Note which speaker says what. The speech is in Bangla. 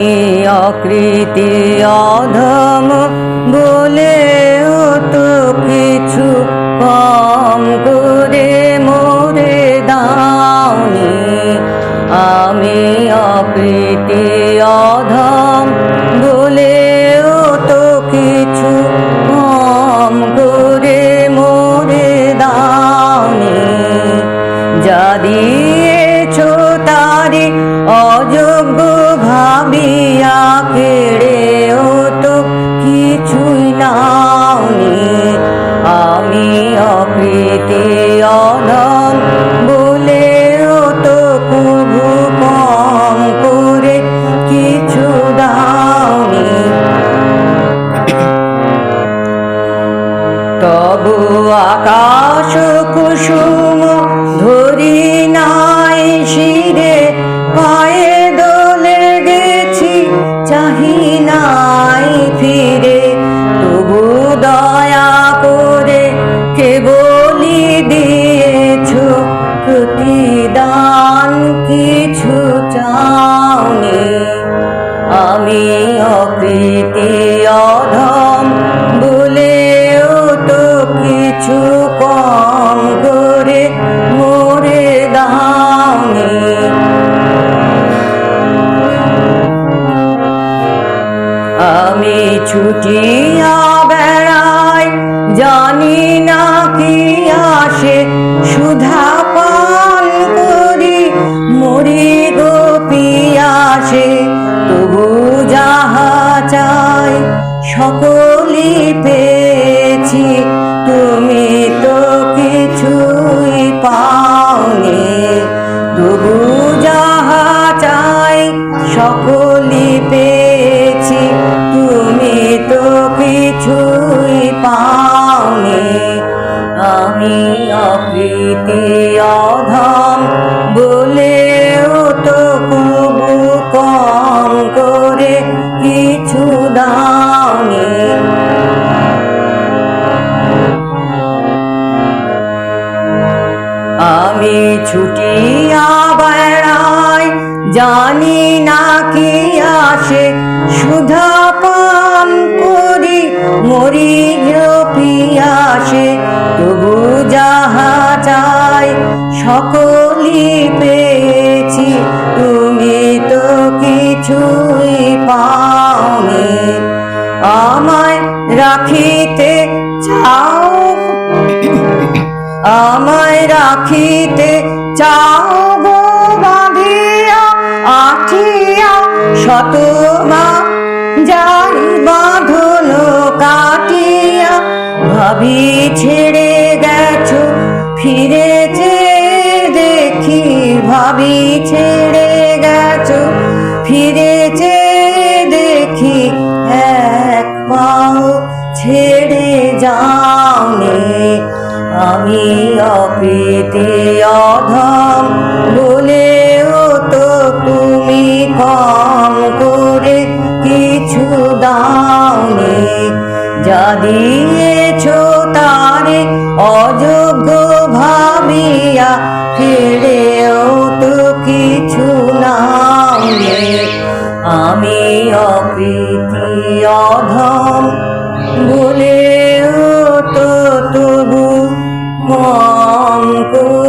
Speaker 1: অকৃতি অধম বলেও তো কিছু কম করে মোরে দাওনি। আমি অকৃতি অধম নাওনি আমি অকৃতি অধম বলেও তো কবু কম করে কিছু দাওনি। তবু আকাশ কুসুম ধরি নাই শিরে, পায়ে দোলে গেছি চাহি আমি অকৃতি অধম বলেও তো কিছু কম করে, মোরে দামি আমি ছুটিয়া বেড়াই, জানি না কি আসে চাই সকলি পেয়েছি। তুমি তো কিছুই পাওনি। তবু যাহা চাই সকলি পেয়েছি। তুমি তো কিছুই পাওনি। আমি অকৃতি অধম বলেও কিছু আমি ছুটিয়া বেড়াই জানি না কি আসে। সুধা পান করি, মরি পিয়াসে তবু যাহা চাই সকলি পেয়েছি। তুমি তো কিছুই রাখিতে চাও। আমায় রাখিতে চাও গো বাঁধিয়া, আঠিয়া শত মা যাই বাঁধন কাটিয়া, ভাবি ছেড়ে আমি অকৃতি অধম বলেও তো তুমি কম করে কিছু যা দিয়েছ তারে অযোগ্য ভাবিয়া ফিরেও তো কিছু নাওনি। আমি অকৃতি অধম বলেও কম